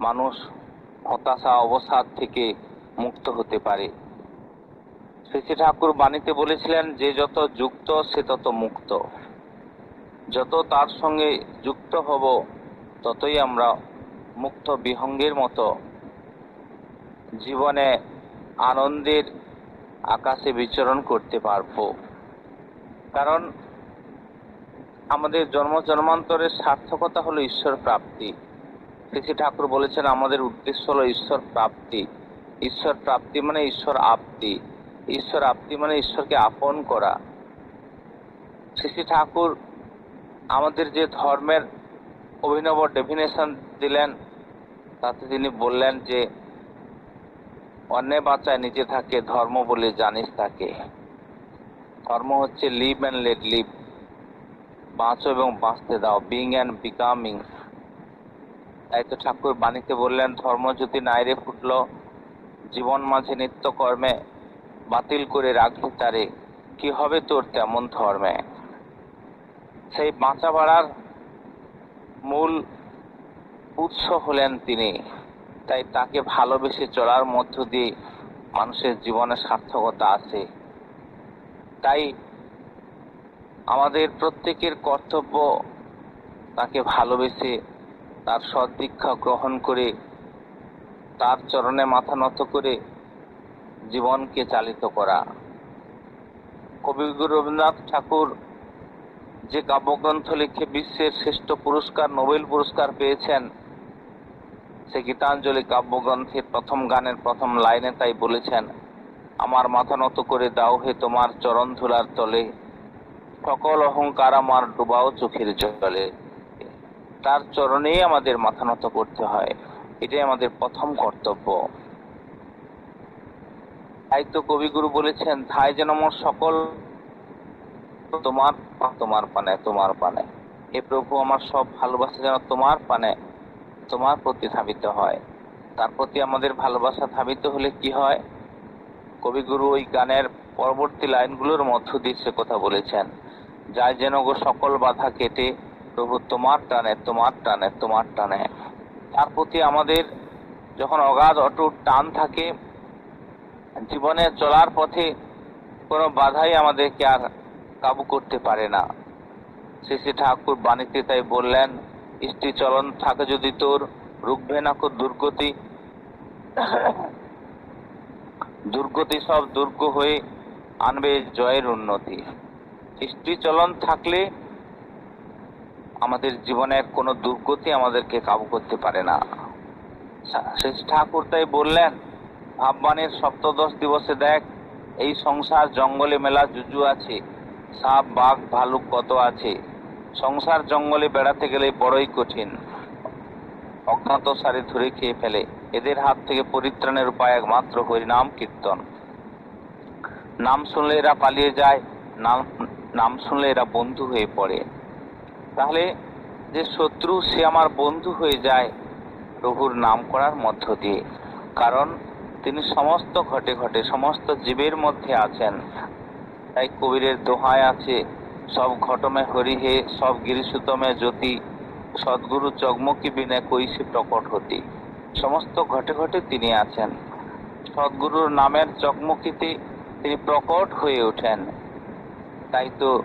মানুষ হতাশা, অবসাদ থেকে মুক্ত হতে পারে। শ্রী ঠাকুর বাণীতে বলেছিলেন, যে যত যুক্ত, সে তত মুক্ত। যত তার সঙ্গে যুক্ত হব, ততই আমরা মুক্ত বিহঙ্গের মতো জীবনে আনন্দের আকাশে বিচরণ করতে পারব। কারণ আমাদের জন্ম জন্মান্তরের সার্থকতা হলো ঈশ্বর প্রাপ্তি। শ্রী ঠাকুর বলেছেন, আমাদের উদ্দেশ্য হলো ঈশ্বর প্রাপ্তি। ঈশ্বর প্রাপ্তি মানে ঈশ্বর আপ্তি ঈশ্বর আপ্তি মানে ঈশ্বরকে আপন করা। শ্রী ঠাকুর আমাদের যে ধর্মের অভিনব ডেফিনেশন দিলেন, তাতে তিনি বললেন যে, অন্যে বাঁচায় নিজে থাকে, ধর্ম বলে জানিস তাকে। ধর্ম হচ্ছে লিভ অ্যান্ড লেট লিভ বাঁচো এবং বাঁচতে দাও বিং অ্যান্ড বিকামিং তাই তো ঠাকুর বাণীতে বললেন, ধর্ম যদি নাইরে ফুটলো, জীবন মাঝে নিত্য কর্মে বাতিল করে রাখলি তারে। কি হবে তোর তেমন ধর্মে? সেই বাঁচা বাড়ার মূল উৎস হলেন তিনি। তাই তাকে ভালোবেসে চলার মধ্য দিয়ে মানুষের জীবনে সার্থকতা আছে। তাই আমাদের প্রত্যেকের কর্তব্য তাকে ভালোবেসে তার সদ্দীক্ষা গ্রহণ করে, তার চরণে মাথা নত করে জীবনকে চালিত করা। কবিগুরু রবীন্দ্রনাথ ঠাকুর যে কাব্যগ্রন্থ লিখে বিশ্বের শ্রেষ্ঠ পুরস্কার, নোবেল পুরস্কার পেয়েছেন, সে গীতাঞ্জলি কাব্যগ্রন্থের প্রথম গানের প্রথম লাইনে তাই বলেছেন, আমার মাথা নত করে দাও হে তোমার চরণ ধুলার তলে, সকল অহংকার আমার ডুবাও চোখের জলে। তার চরণেই আমাদের মাথা নত করতে হয়। এটাই আমাদের প্রথম কর্তব্য। তাই তো কবিগুরু বলেছেন, ধাই যেন আমার সকল তোমার তোমার পানে তোমার পানে। হে প্রভু, আমার সব ভালোবাসা যেন তোমার পানে, তোমার প্রতি ধাবিত হয়। তার প্রতি আমাদের ভালোবাসা ধাবিত হলে কি হয়? কবিগুরু ওই গানের পরবর্তী লাইনগুলোর মধ্য দিয়ে কথা বলেছেন, যাই যেন গো সকল বাধা কেটে প্রভু, তোমার টানে তোমার টানে তোমার টানে। তার প্রতি আমাদের যখন অগাধ, অটুট টান থাকে, জীবনে চলার পথে কোনো বাধাই আমাদেরকে আর কাবু করতে পারে না। শ্রী শ্রী ঠাকুর বাণীতে তাই বললেন, স্ত্রী চলন থাকে যদি তোর, রুখবে না কো দুর্গতি। দুর্গতি সব দুর্গ হয়ে আনবে জয়ের উন্নতি। স্ত্রী চলন থাকলে আমাদের জীবনের কোনো দুর্গতি আমাদেরকে কাবু করতে পারে না। শেষ ঠাকুর তাই বললেন, ভাববানের সপ্তদশ দিবসে দেখ, এই সংসার জঙ্গলে মেলা জুজু আছে, সাপ, বাঘ, ভালুক কত আছে। সংসার জঙ্গলে বেড়াতে গেলে বড়ই কঠিন। অজ্ঞাত সারে ধরে খেয়ে ফেলে। এদের হাত থেকে পরিত্রাণের উপায় একমাত্র হরিনাম কীর্তন। নাম শুনলে এরা পালিয়ে যায়, নাম নাম শুনলে এরা বন্ধু হয়ে পড়ে। তাহলে যে শত্রু সে আমার বন্ধু হয়ে যায় প্রভুর নাম করার মধ্য দিয়ে। কারণ তিনি সমস্ত ঘটে ঘটে, সমস্ত জীবের মধ্যে আছেন। তাই কবিরের দোহায় আছে, সব ঘটমে হরি হে, সব গিরিসুতমে জ্যোতি, সদ্গুরু চকমকি বিনে কৈশি প্রকট হতি। সমস্ত ঘটে ঘটে তিনি আছেন। সদ্গুরুর নামের চকমকিতে তিনি প্রকট হয়ে ওঠেন। তাই তো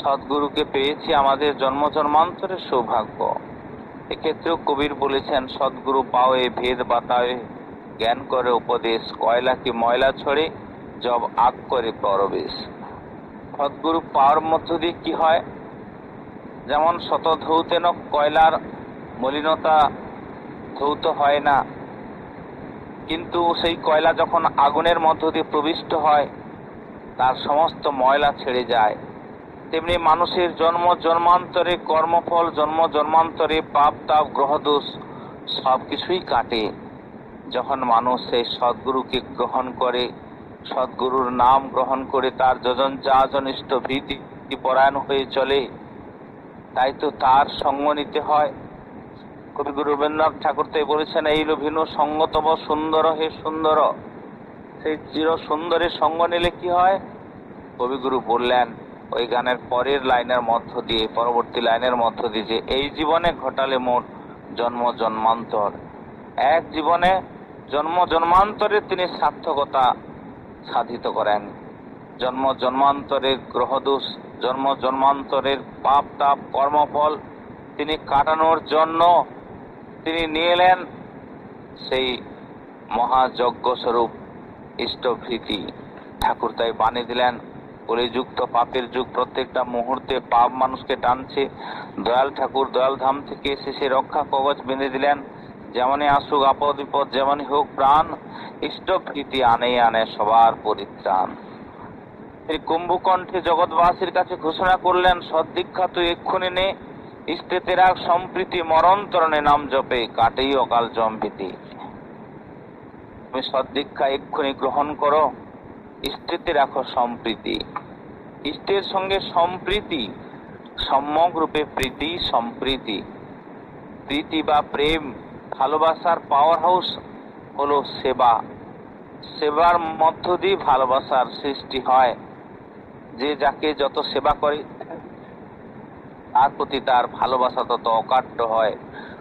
সদ্গুরুকে পেয়েছি আমাদের জন্ম জন্মান্তরের সৌভাগ্য। এক্ষেত্রেও কবির বলেছেন, সদ্গুরু পাওয়ে ভেদ বাতায়ে, জ্ঞান করে উপদেশ, কয়লা কি ময়লা ছড়ে, জব আগ করে প্রবেশ। সদ্গুরু পাওয়ার মধ্য দিয়ে কি হয়? যেমন শত ধৌতেন কয়লার মলিনতা ধৌত হয় না, কিন্তু সেই কয়লা যখন আগুনের মধ্য দিয়ে প্রবিষ্ট হয়, তার সমস্ত ময়লা ছেড়ে যায়। তেমনি মানুষের জন্ম, জন্মান্তরে কর্মফল, জন্ম, জন্মান্তরে পাপ, তাপ গ্রহদোষ সব কিছুই কাটে। যখন মানুষ সেই সদ্গুরুকে গ্রহণ করে, সদ্গুরুর নাম গ্রহণ করে তার যজন যাজনিষ্ঠ ভীতি পরায়ণ হয়ে চলে, তাই তো তার সঙ্গ নিতে হয়। কবিগুরু রবীন্দ্রনাথ ঠাকুর তাই বলেছেন, এই লোভিনু সঙ্গতম সুন্দর হে সুন্দর। সেই চির সুন্দরের সঙ্গ নিলে কি হয়? কবিগুরু বললেন ওই গানের পরের লাইনের মধ্য দিয়ে, পরবর্তী লাইনের মধ্য দিয়ে যে এই জীবনে ঘটালে মোট জন্ম জন্মান্তর। এক জীবনে জন্ম জন্মান্তরে তিনি সার্থকতা সাধিত করেন। জন্ম জন্মান্তরের গ্রহদোষ, জন্ম জন্মান্তরের পাপ, তাপ, কর্মফল তিনি কাটানোর জন্য তিনি নিয়ে এলেন সেই মহাযজ্ঞ স্বরূপ ইষ্টভৃতি। ঠাকুর তাই বাণী দিলেন কলিযুক্ত পাপের যুগ। প্রত্যেকটা মুহূর্তে পাপ মানুষকে টানছে। দয়াল ঠাকুর দয়াল ধাম থেকে এসে রক্ষা কবচ বেঁধে দিলেন। যেমনই আসুক আপদ বিপদ, যেমনই হোক প্রাণ ইষ্টভৃতি আনেই আনে সবার পরিত্রাণ। এই কুম্ভকণ্ঠে জগৎবাসীর কাছে ঘোষণা করলেন, সদ্দীক্ষা তুই এক্ষুনি নে। ইষ্টেতেরা সম্প্রীতি মরণতরণে নাম জপে, কাটেই অকাল জম্পিতি তুমি সদ্দীক্ষা এক্ষুনি গ্রহণ করো। ইষ্টেতে রাখো সম্প্রীতি। স্ত্রীর সঙ্গে সম্প্রীতি, সম্যক রূপে প্রীতি, সম্প্রীতি। প্রীতি বা প্রেম, ভালোবাসার পাওয়ার হাউস হলো সেবা। সেবার মধ্য দিয়ে ভালোবাসার সৃষ্টি হয়। যে যাকে যত সেবা করে, তার প্রতি তার ভালোবাসা তত অকাট্য হয়,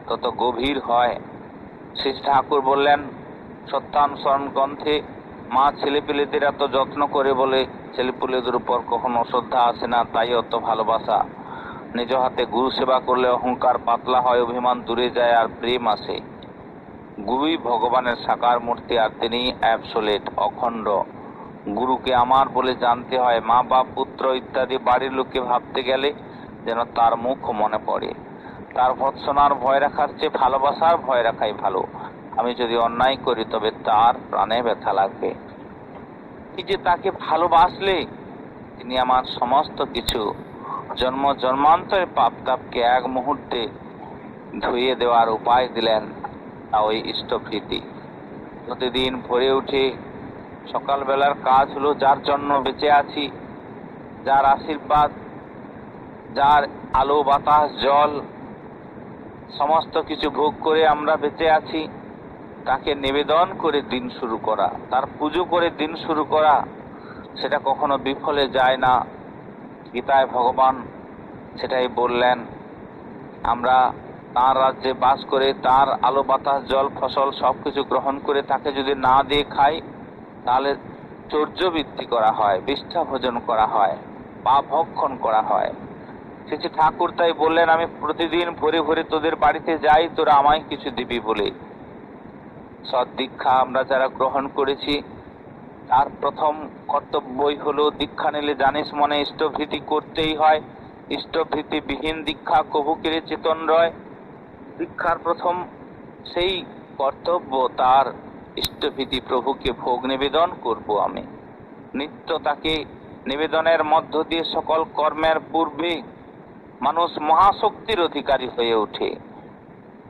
তত গভীর হয়। শ্রী ঠাকুর বললেন, সত্যানুসরণ গ্রন্থে মা ছেলেপিলেদের এত যত্ন করে বলে ছেলেপুলেদের উপর কখনো শ্রদ্ধা আসে না, তাই অত ভালোবাসা। নিজ হাতে গুরু সেবা করলে অহংকার পাতলা হয়, অভিমান দূরে যায় আর প্রেম আসে। গুরুই ভগবানের সাকার মূর্তি আর তিনি অ্যাবসোলেট, অখণ্ড। গুরুকে আমার বলে জানতে হয়, মা, বাপ, পুত্র ইত্যাদি বাড়ির লোককে ভাবতে গেলে যেন তার মুখ মনে পড়ে। তার ভৎসনার ভয় রাখার চেয়ে ভালোবাসার ভয় রাখাই ভালো। আমি যদি অন্যায় করি, তবে তার প্রাণে ব্যথা লাগবে। এই যে তাকে ভালোবাসলে? তিনি আমার সমস্ত কিছু জন্ম জন্মান্তরের পাপ তাপকে এক মুহূর্তে ধুয়ে দেওয়ার উপায় দিলেন তা ওই ইষ্টপ্রীতি। প্রতিদিন ভোরে উঠে সকালবেলার কাজ হলো যার জন্য বেঁচে আছি, যার আশীর্বাদ, যার আলো, বাতাস, জল, সমস্ত কিছু ভোগ করে আমরা বেঁচে আছি। তাকে নিবেদন করে দিন শুরু করা, তার পুজো করে দিন শুরু করা, সেটা কখনো বিফলে যায় না। গীতায় ভগবান সেটাই বললেন, আমরা তার রাজ্যে বাস করে, তার আলো বাতাস, জল, ফসল সব কিছু গ্রহণ করে তাকে যদি না দিয়ে খাই, তাহলে চর্যবৃত্তি করা হয়, বিষ্ঠা ভোজন করা হয় বা ভক্ষণ করা হয়। শেষে ঠাকুর তাই বললেন, আমি প্রতিদিন ভোরে ভোরে তোদের বাড়িতে যাই, তোরা আমায় কিছু দিবি বলে। সদ্দীক্ষা আমরা যারা গ্রহণ করেছি, তার প্রথম কর্তব্যই হলো দীক্ষা নিলে জানিস মনে ইষ্টভীতি করতেই হয়। ইষ্টভীতি বিহীন দীক্ষা কবুকের চেতন রয়। দীক্ষার প্রথম সেই কর্তব্য, তার ইষ্টভীতি প্রভুকে ভোগ নিবেদন করব আমি। নিত্য তাকে নিবেদনের মধ্য দিয়ে সকল কর্মের পূর্বে মানুষ মহাশক্তির অধিকারী হয়ে ওঠে।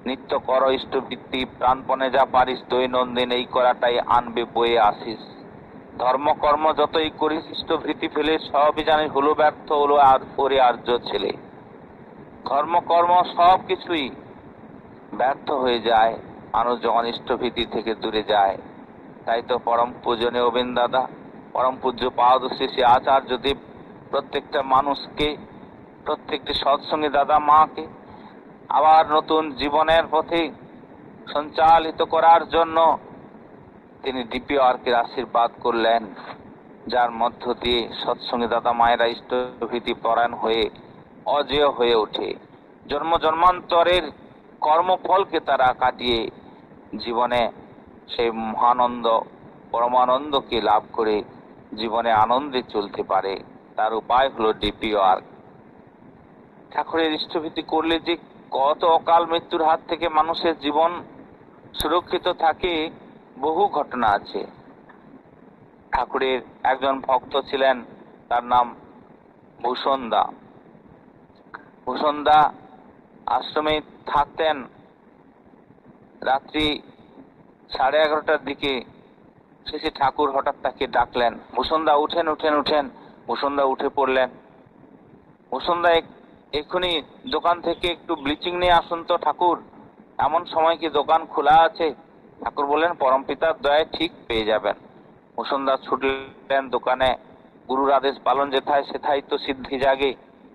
নিত্য কর ইষ্ট ইষ্টবৃত্তি, প্রাণপণে যা পারিস দৈনন্দিন, এই করাটাই আনবে বয়ে আসিস। ধর্মকর্ম যতই করিস ইষ্টভৃতি ফেলে সবই জানিস হলো ব্যর্থ হলো আর ওরে আর্য ছেলে। ধর্মকর্ম সব কিছুই ব্যর্থ হয়ে যায়, মানুষ যখন ইষ্টভীতি থেকে দূরে যায়। তাই তো পরম পূজনীয় দাদা পরম পূজ্য পাদ শ্রী আচার্যদেব প্রত্যেকটা মানুষকে, প্রত্যেকটি সৎসঙ্গী দাদা মাকে আবার নতুন জীবনের পথে সঞ্চালিত করার জন্য তিনি ডিপি আর্কের আশীর্বাদ করলেন, যার মধ্য দিয়ে সৎসঙ্গী দাদা মায়েরা ইষ্টভীতি পরায়ণ হয়ে অজেয় হয়ে ওঠে। জন্ম জন্মান্তরের কর্মফলকে তারা কাটিয়ে জীবনে সেই মহানন্দ, পরমানন্দকে লাভ করে জীবনে আনন্দে চলতে পারে। তার উপায় হলো ডিপি আর্ক। ঠাকুরের ইষ্টভীতি করলে যে কত অকাল মৃত্যুর হাত থেকে মানুষের জীবন সুরক্ষিত থাকে বহু ঘটনা আছে। ঠাকুরের একজন ভক্ত ছিলেন, তার নাম ভূষণদা। ভূষণদা আশ্রমে থাকতেন রাত্রি সাড়ে এগারোটার দিকে। শেষে ঠাকুর হঠাৎ তাকে ডাকলেন, ভূষণদা, উঠেন উঠেন উঠেন। ভূষণদা উঠে পড়লেন। ভূষণদা এক্ষুনি দোকান থেকে একটু ব্লিচিং নিয়ে আসুন তো ঠাকুর। এমন সময় কি দোকান খোলা আছে? ঠাকুর বললেন, পরম পিতার দয়ায় ঠিক পেয়ে যাবেন। মুসনদাস ছুটলেন দোকানে। গুরুর আদেশ পালন যেথায়, সেথায় তো সিদ্ধি জাগে।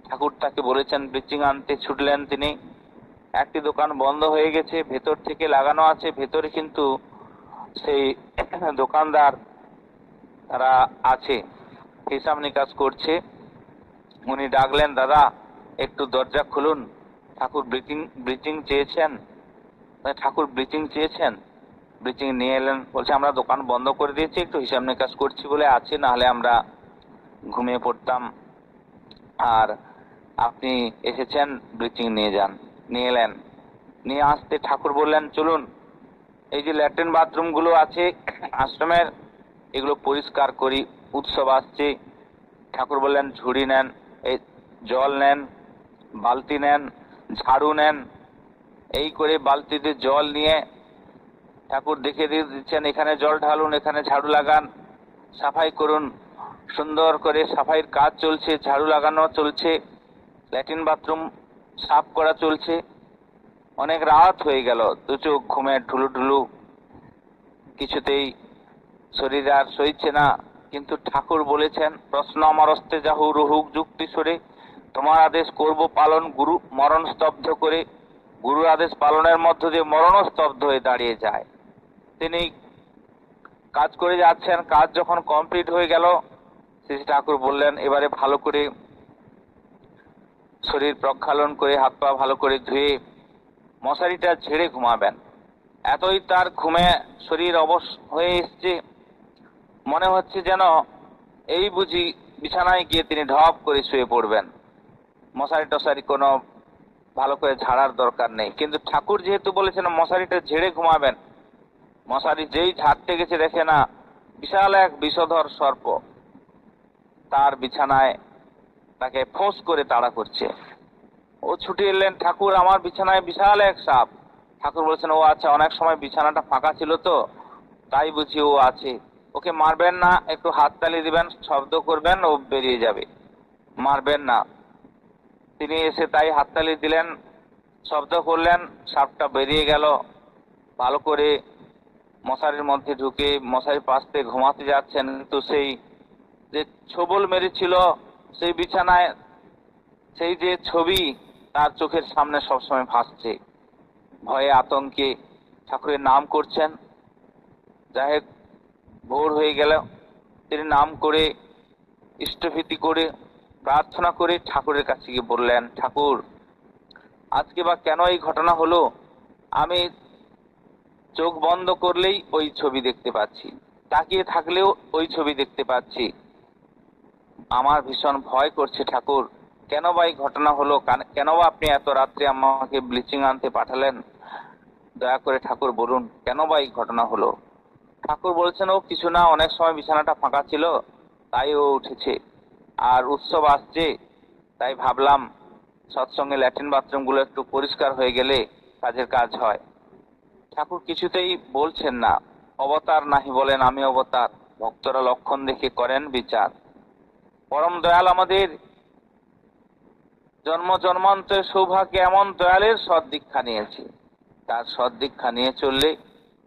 ঠাকুর তাকে বলেছেন, ব্লিচিং আনতে ছুটলেন তিনি। একটি দোকান বন্ধ হয়ে গেছে, ভেতর থেকে লাগানো আছে। ভেতরে কিন্তু সেই দোকানদার তারা আছে। হিসাব নিকাশ করছে। উনি ডাকলেন, দাদা একটু দরজা খুলুন। ঠাকুর ব্লিচিং ব্লিচিং চেয়েছেন? ঠাকুর ব্লিচিং চেয়েছেন? ব্লিচিং নিয়ে এলেন। বলছে, আমরা দোকান বন্ধ করে দিয়েছি, একটু হিসাব নিকাশ করছি বলে আছে, নাহলে আমরা ঘুমিয়ে পড়তাম। আর আপনি এসেছেন ব্লিচিং নিয়ে যান, নিয়ে এলেন। নিয়ে আসতে ঠাকুর বললেন, চলুন, এই যে ল্যাট্রিন বাথরুমগুলো আছে, আশ্রমের, এগুলো পরিষ্কার করি, উৎসব আসছে। ঠাকুর বললেন, ঝুড়ি নেন, এই জল নেন বালতি নেন, ঝাড়ু নেন, এই করে বালতিতে জল নিয়ে ঠাকুর দেখে দিয়ে দিচ্ছেন, এখানে জল ঢালুন, এখানে ঝাড়ু লাগান, সাফাই করুন, সুন্দর করে সাফাইয়ের কাজ চলছে, ঝাড়ু লাগানো চলছে, ল্যাট্রিন বাথরুম সাফ করা চলছে। অনেক রাত হয়ে গেল, দু চোখ ঘুমে ঢুলু ঢুলু, কিছুতেই শরীর আর সইছে না, কিন্তু ঠাকুর বলেছেন, প্রশ্ন আমার অস্তে যাহু রহুক যুক্তি সরে তোমার আদেশ করব পালন, গুরু মরণ স্তব্ধ করে। গুরুর আদেশ পালনের মধ্য দিয়ে মরণ স্তব্ধ হয়ে দাঁড়িয়ে যায়। তিনি কাজ করে যাচ্ছেন, কাজ যখন কমপ্লিট হয়ে গেল, শ্রী ঠাকুর বললেন, এবারে ভালো করে শরীর প্রক্ষালন করে, হাত পা ভালো করে ধুয়ে মশারিটা ঝেড়ে ঘুমাবেন। এতই তার ঘুমে শরীর অবশ হয়ে এসছে। মনে হচ্ছে যেন এই বুঝি বিছানায় গিয়ে তিনি ঢপ করে শুয়ে পড়বেন। মশারি টশারি কোনো ভালো করে ঝাড়ার দরকার নেই। কিন্তু ঠাকুর যেহেতু বলেছেন মশারিটা ঝেড়ে ঘুমাবেন, মশারি যেই ঝাড়তে গেছে দেখে না, বিশাল এক বিষধর সর্প তার বিছানায় তাকে ফোঁস করে তাড়া করছে। ও ছুটে এলেন, ঠাকুর, আমার বিছানায় বিশাল এক সাপ। ঠাকুর বলেছেন, ও আচ্ছা অনেক সময় বিছানাটা ফাঁকা ছিল তো, তাই বুঝি ও আছে। ওকে মারবেন না, একটু হাততালি দিবেন, শব্দ করবেন, ও বেরিয়ে যাবে। মারবেন না তিনি এসে তাই হাততালি দিলেন, শব্দ করলেন, সাপটা বেরিয়ে গেল। ভালো করে মশারির মধ্যে ঢুকে মশারির পাশ থেকে ঘুমাতে যাচ্ছেন, কিন্তু সেই যে ছবল মেরেছিল, সেই বিছানায় সেই যে ছবি, তার চোখের সামনে সবসময় ভাসছে। ভয়ে আতঙ্কে ঠাকুরের নাম করছেন। যাই হোক, ভোর হয়ে গেল। তিনি নাম করে ইষ্টভীতি করে প্রার্থনা করে ঠাকুরের কাছে গিয়ে বললেন, ঠাকুর, আজকে বা কেন এই ঘটনা হলো? আমি চোখ বন্ধ করলেই ওই ছবি দেখতে পাচ্ছি, তাকিয়ে থাকলেও ওই ছবি দেখতে পাচ্ছি। আমার ভীষণ ভয় করছে ঠাকুর, কেন বা এই ঘটনা হলো? কান- বা আপনি এত রাত্রে আমাকে ব্লিচিং আনতে পাঠালেন? দয়া করে ঠাকুর বলুন, কেন বা এই ঘটনা হলো? ঠাকুর বলছেন, ও কিছু না, অনেক সময় বিছানাটা ফাঁকা ছিল, তাই ও উঠেছে। আর উৎসব আসছে, তাই ভাবলাম সৎসঙ্গে ল্যাট্রিন বাথরুমগুলো একটু পরিষ্কার হয়ে গেলে কাজের কাজ হয়। ঠাকুর কিছুতেই বলছেন না, অবতার নাহি বলেন আমি অবতার, ভক্তরা লক্ষণ দেখে করেন বিচার। পরম দয়াল আমাদের জন্ম জন্মান্তরের সৌভাগ্য এমন দয়ালের সদ্দীক্ষা নিয়েছি। তার সদ্দীক্ষা নিয়ে চললে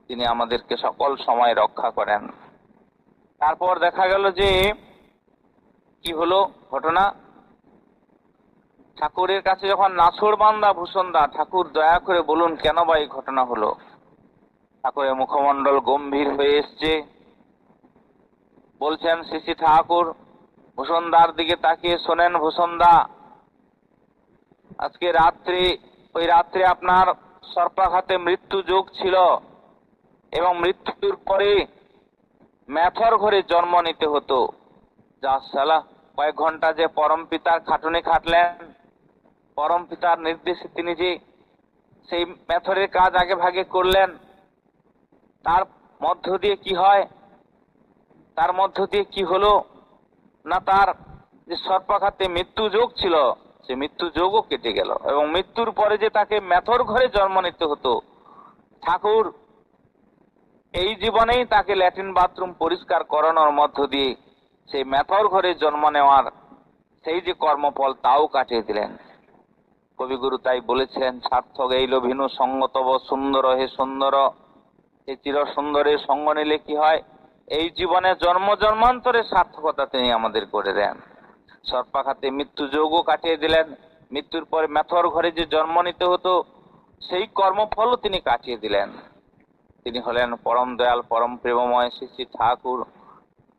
তিনি আমাদেরকে সকল সময় রক্ষা করেন। তারপর দেখা গেল যে কি হলো ঘটনা? ঠাকুরের কাছে যখন নাছর বান্দা ভূষণদা, ঠাকুর দয়া করে বলুন কেন বা এই ঘটনা হলো? ঠাকুরের মুখমণ্ডল গম্ভীর হয়ে এসছে। বলছেন শ্রী ঠাকুর, ভূষণদার দিকে তাকিয়ে শোনেন ভূষণদা। আজকে রাত্রি, ওই রাত্রে আপনার সর্পাঘাতে মৃত্যু যোগ ছিল এবং মৃত্যুর পরে ম্যাথর ঘরে জন্ম নিতে হতো। যা সালা কয়েক ঘণ্টা যে পরম পিতার খাটুনি খাটলেন, পরম পিতার নির্দেশে তিনি যে সেই ম্যাথরের কাজ আগে ভাগে করলেন, তার মধ্য দিয়ে কি হয়? তার মধ্য দিয়ে কি হলো? না তার যে সর্পাঘাতে মৃত্যু যোগ ছিল, সে মৃত্যু যোগও কেটে গেল এবং মৃত্যুর পরে যে তাকে মেথর ঘরে জন্ম নিতে হতো, ঠাকুর, এই জীবনেই তাকে ল্যাট্রিন বাথরুম পরিষ্কার করানোর মধ্য দিয়ে সেই মেথর ঘরে জন্ম নেওয়ার সেই যে কর্মফল, তাও কাটিয়ে দিলেন। কবিগুরু তাই বলেছেন, সার্থক এই ভিনু সঙ্গতব সুন্দর হে সুন্দর। এই চির সুন্দরের সঙ্গ নিলে কি হয়? এই জীবনে জন্ম জন্মান্তরের সার্থকতা তিনি আমাদের করে দেন। সর্পাঘাতে মৃত্যু যোগও কাটিয়ে দিলেন। মৃত্যুর পরে মেথর ঘরে যে জন্ম নিতে হতো, সেই কর্মফলও তিনি কাটিয়ে দিলেন। তিনি হলেন পরম দয়াল, পরম প্রেমময় শ্রী শ্রী ঠাকুর।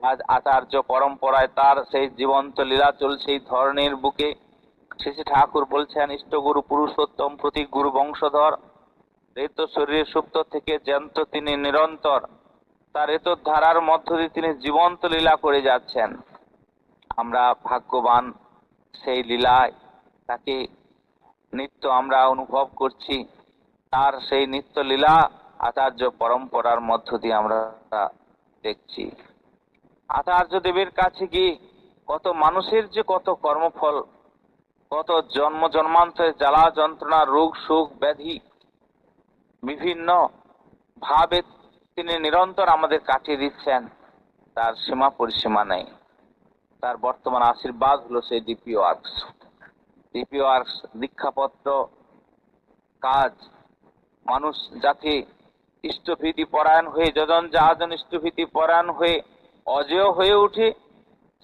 আজ আচার্য পরম্পরায় তার সেই জীবন্ত লীলা চলছে এই ধরনের বুকে। শ্রী ঠাকুর বলছেন, ইষ্টগুরু পুরুষোত্তম প্রতীক গুরু বংশধর, রেত শরীরে সুপ্ত থেকে জ্যান্ত তিনি নিরন্তর। তার রেত ধারার মধ্য দিয়ে তিনি জীবন্ত লীলা করে যাচ্ছেন। আমরা ভাগ্যবান সেই লীলায় তাকে নিত্য আমরা অনুভব করছি। তার সেই নিত্য লীলা আচার্য পরম্পরার মধ্য দিয়ে আমরা দেখছি। আচার্য দেবের কাছে গিয়ে কত মানুষের যে কত কর্মফল, কত জন্ম জন্মান্তরে জ্বালা যন্ত্রণা, রোগ সুখ ব্যাধি, বিভিন্ন ভাবে তিনি নিরন্তর আমাদের কাটিয়ে দিচ্ছেন, তার সীমা পরিসীমা নেই। তার বর্তমান আশীর্বাদ হলো সেই ডিপি ওয়ার্কস ডিপি ওয়ার্কস দীক্ষাপত্র, কাজ, মানুষ যাতে ইষ্টভীতি পরায়ণ হয়ে, যজন যাজন ইষ্টভীতি পরায়ণ হয়ে অজেয় হয়ে উঠে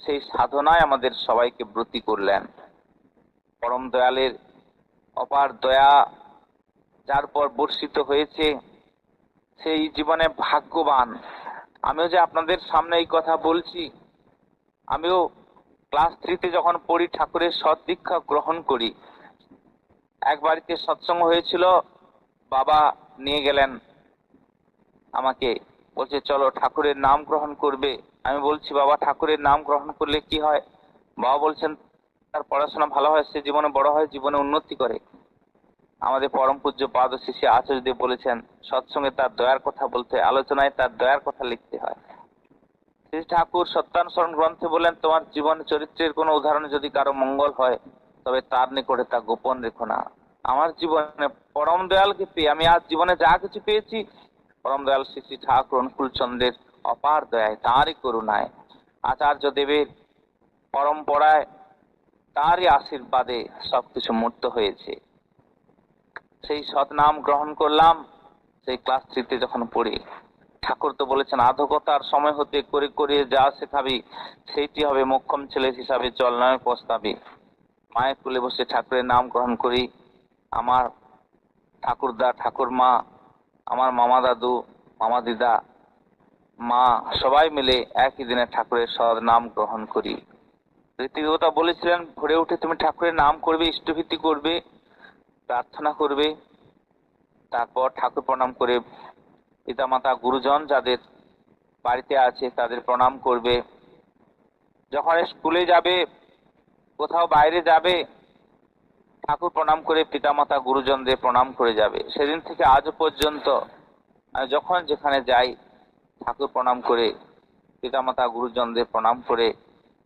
সেই সাধনায় আমাদের সবাইকে ব্রতী করলেন। পরম দয়ালের অপার দয়া যার পর বর্ষিত হয়েছে, সেই জীবনে ভাগ্যবান। আমিও যে আপনাদের সামনে এই কথা বলছি, আমিও ক্লাস থ্রিতে যখন পড়ি, ঠাকুরের সৎ দীক্ষা গ্রহণ করি, এক বাড়িতে সৎসঙ্গ হয়েছিল, বাবা নিয়ে গেলেন আমাকে। বলছে, চলো ঠাকুরের নাম গ্রহণ করবে। আমি বলছি, বাবা, ঠাকুরের নাম গ্রহণ করলে কি হয়? বাবা বলছেন, তার পড়াশোনা ভালো হয়, সে জীবনে বড় হয়, জীবনে উন্নতি করে। আমাদের পরম পূজ্য পাদ শিশি আচার্যদেব বলেছেন, সৎসঙ্গে তার দয়ার কথা বলতে, আলোচনায় তার দয়ার কথা লিখতে হয়। শ্রী ঠাকুর সত্যানুসরণ গ্রন্থে বলেন তোমার জীবন চরিত্রের কোনো উদাহরণে যদি কারও মঙ্গল হয়, তবে তার নিকটে তা গোপন রেখো না। আমার জীবনে পরম দয়ালকে পেয়ে, আমি আজ জীবনে যা কিছু পেয়েছি পরম দয়াল শ্রী শ্রী ঠাকুর অনুকূল চন্দ্রের অপার দয়ায় তাঁরই করুণায়, আচার্য দেবের পরম্পরায় তারই আশীর্বাদে সবকিছু মূর্ত হয়েছে। সেই সৎনাম গ্রহণ করলাম, সেই ক্লাস থ্রিতে যখন পড়ি, ঠাকুর তো বলেছেন, আধকতার সময় হতে করে করে যা শেখাবি, সেইটি হবে মোক্ষম ছেলে হিসাবে চল নয় প্রস্তাবে মায়ের কুলে বসে ঠাকুরের নাম গ্রহণ করি, আমার ঠাকুরদা, ঠাকুরমা আমার মামা দাদু, মামা দিদা, মা সবাই মিলে একই দিনে ঠাকুরের সদ নাম গ্রহণ করি। রীতিদেবতা বলেছিলেন, ভোরে উঠে তুমি ঠাকুরের নাম করবে, ইষ্টভীতি করবে, প্রার্থনা করবে, তারপর ঠাকুর প্রণাম করে পিতামাতা, গুরুজন যাদের বাড়িতে আছে তাদের প্রণাম করবে। যখন স্কুলে যাবে, কোথাও বাইরে যাবে ঠাকুর প্রণাম করে পিতামাতা গুরুজনদের প্রণাম করে যাবে। সেদিন থেকে আজও পর্যন্ত যখন যেখানে যাই, ঠাকুর প্রণাম করে, পিতামাতা গুরুজনদের প্রণাম করে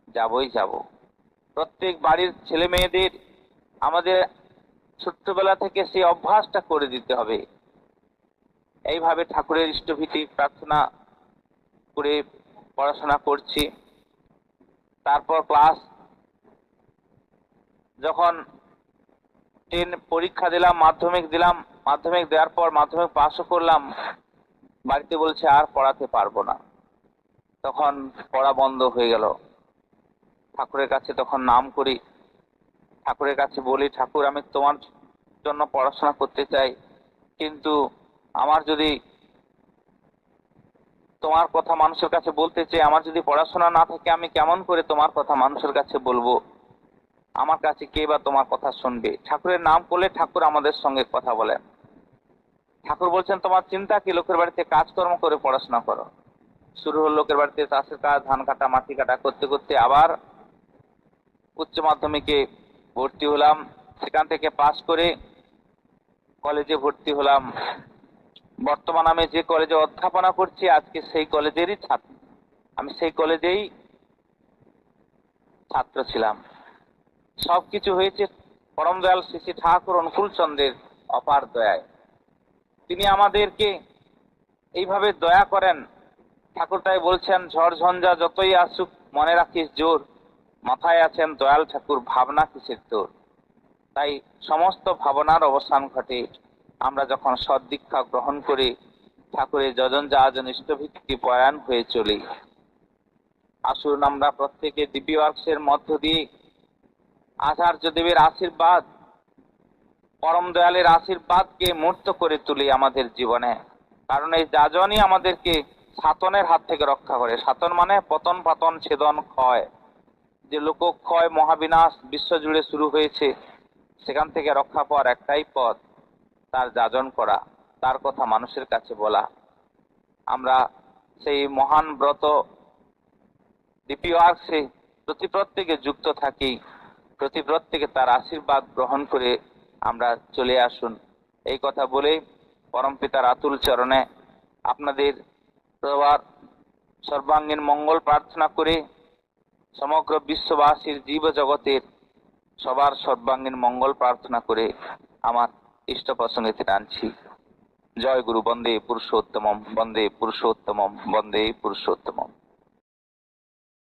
যাবই যাব। প্রত্যেক বাড়ির ছেলে মেয়েদের আমাদের ছোট্টবেলা থেকে সেই অভ্যাসটা করে দিতে হবে। এইভাবে ঠাকুরের ইষ্টভীতি প্রার্থনা করে পড়াশোনা করছি। তারপর ক্লাস, যখন টেন পরীক্ষা দিলাম, মাধ্যমিক দিলাম, মাধ্যমিক দেওয়ার পর মাধ্যমিক পাশও করলাম। বাড়িতে বলছে, আর পড়াতে পারব না। তখন পড়া বন্ধ হয়ে গেল। ঠাকুরের কাছে তখন নাম করি। ঠাকুরের কাছে বলি, ঠাকুর, আমি তোমার জন্য পড়াশোনা করতে চাই, কিন্তু আমার যদি তোমার কথা মানুষের কাছে বলতে চাই, আমার যদি পড়াশোনা না থাকে, আমি কেমন করে তোমার কথা মানুষের কাছে বলব? আমার কাছে কে বা তোমার কথা শুনবে? ঠাকুরের নাম করলে ঠাকুর আমাদের সঙ্গে কথা বলেন। ঠাকুর বলছেন, তোমার চিন্তা কি? লোকের বাড়িতে কাজকর্ম করে পড়াশোনা করো। শুরু হলো লোকের বাড়িতে চাষের কাজ, ধান কাটা, মাটি কাটা, করতে করতে আবার উচ্চ মাধ্যমিকে ভর্তি হলাম। সেখান থেকে পাশ করে কলেজে ভর্তি হলাম। বর্তমান আমি যে কলেজে অধ্যাপনা করছি, আজকে সেই কলেজেরই ছাত্র। আমি সেই কলেজেই ছাত্র ছিলাম। সবকিছু হয়েছে পরম দয়াল শ্রী ঠাকুর অনুকূল চন্দ্রের অপার দয়ায়। তিনি আমাদেরকে এইভাবে দয়া করেন। ঠাকুর তাই বলছেন, ঝড় ঝঞ্ঝা যতই আসুক, মনে রাখিস জোর। মাথায় আছেন দয়াল ঠাকুর, ভাবনা কিসের তোর? তাই সমস্ত ভাবনার অবসান ঘটে। আমরা যখন সদ্দীক্ষা গ্রহণ করে ঠাকুরের যজন যাজন ইষ্টভিত্তি পরায়ণ হয়ে চলি। আসুন আমরা প্রত্যেকে দিব্য মধ্য দিয়ে আচার্য দেবের আশীর্বাদ, পরম দয়ালের আশীর্বাদকে মূর্ত করে তুলি আমাদের জীবনে। কারণ এই যাজনই আমাদেরকে সাতনের হাত থেকে রক্ষা করে। সাতন মানে পতন পাতন ছেদন ক্ষয়। যে লোকক্ষয়, মহাবিনাশ বিশ্বজুড়ে শুরু হয়েছে, সেখান থেকে রক্ষা পাওয়ার একটাই পথ, তার যাজন করা, তার কথা মানুষের কাছে বলা। আমরা সেই মহান ব্রত ডিপি ওয়ার্কসে প্রতি প্রত্যেকে যুক্ত থাকি। প্রতি থেকে তার আশীর্বাদ গ্রহণ করে আমরা চলে আসুন। এই কথা বলেই পরম পিতার আতুল চরণে আপনাদের সবার সর্বাঙ্গীন মঙ্গল প্রার্থনা করে সমগ্র বিশ্ববাসীর জীব জগতের সবার সর্বাঙ্গীন মঙ্গল প্রার্থনা করে আমার ইষ্ট প্রসঙ্গে টানছি। জয় গুরু, বন্দে পুরুষোত্তমম বন্দে পুরুষোত্তমম বন্দে পুরুষোত্তমম।